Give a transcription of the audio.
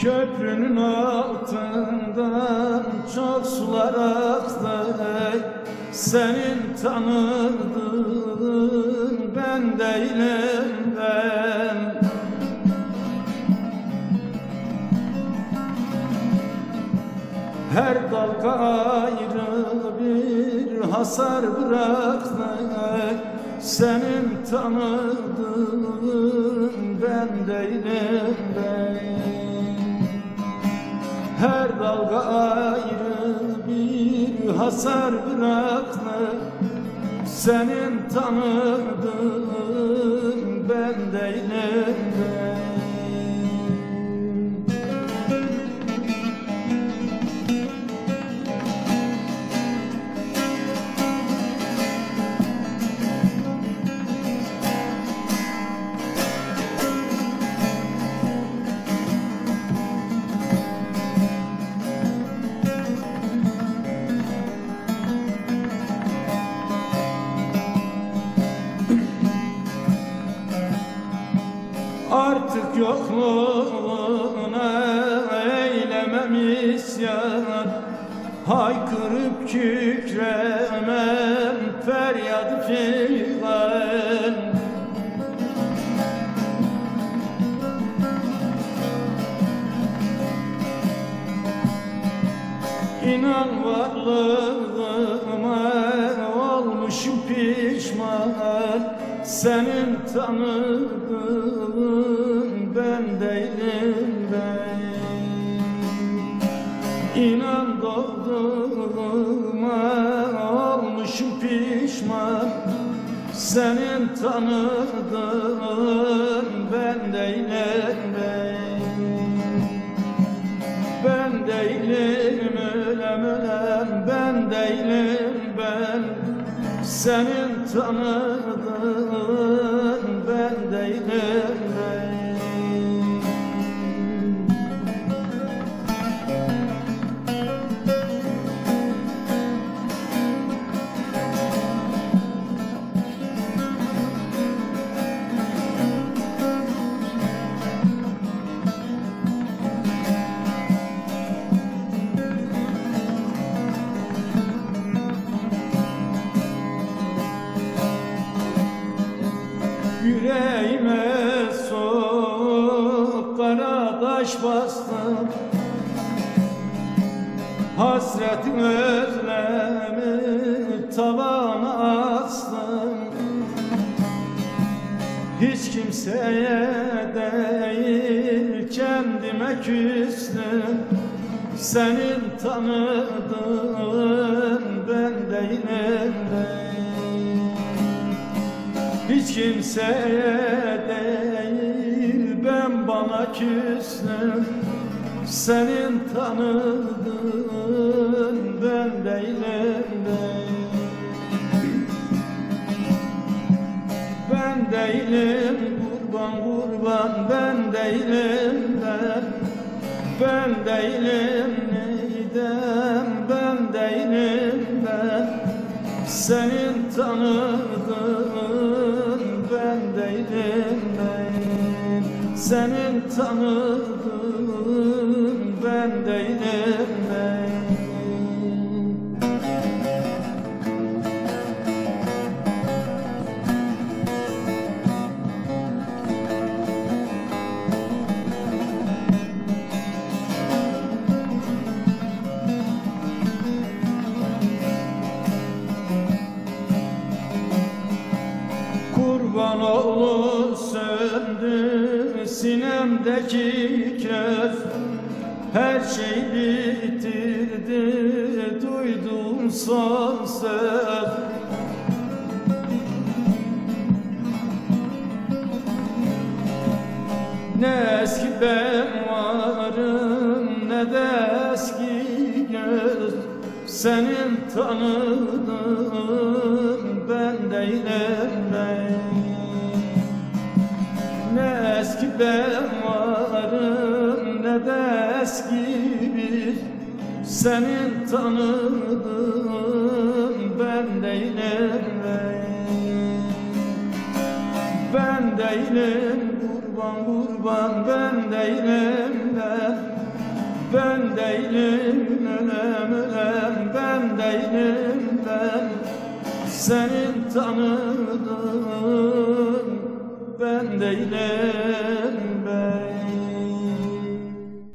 Köprünün altından çok sular aktı. Senin tanıdığın ben değilim ben. Her dalga ayrı bir hasar bıraktı. Senin tanıdığın ben değilim dalga ayrı bir hasar bıraktı. Senin tanıdığın ben değilim Artık yokluğuna eylemem isyan. Haykırıp kükremem feryat figan İnan varlığıma olmuşum pişman. Senin tanıdığın ben değilim ben. İnan doğduğuma olmuşum pişman. Senin tanıdığın ben değilim ben. Ben değilim ölem ölem ben değilim ben. Senin tanıdığın ben değilim Yüreğime soğuk kara taş bastım. Hasretin özlemi tavana astım. Hiç kimseye değil kendime küstüm. Senin tanıdığın ben değilim ben hiç kimseye değil ben bana küstüm Senin tanıdığın ben değilim ben. Ben değilim kurban kurban ben değilim ben. Ben değilim neydem ben değilim ben Senin tanıdığın ben değilim ben Senin tanıdığın ben değilim ben sinemdeki köz Her şey bitirdi duyduğum son söz. Ne eski ben varım ne de eski göz. Senin tanıdığın ben değilim ben Ne eski ben varım ne de eski bir Senin tanıdığın ben değilim ben değilim kurban kurban ben değilim ben. Ben değilim ölem ölem ben değilim ben. Senin tanıdığın ben değilim ben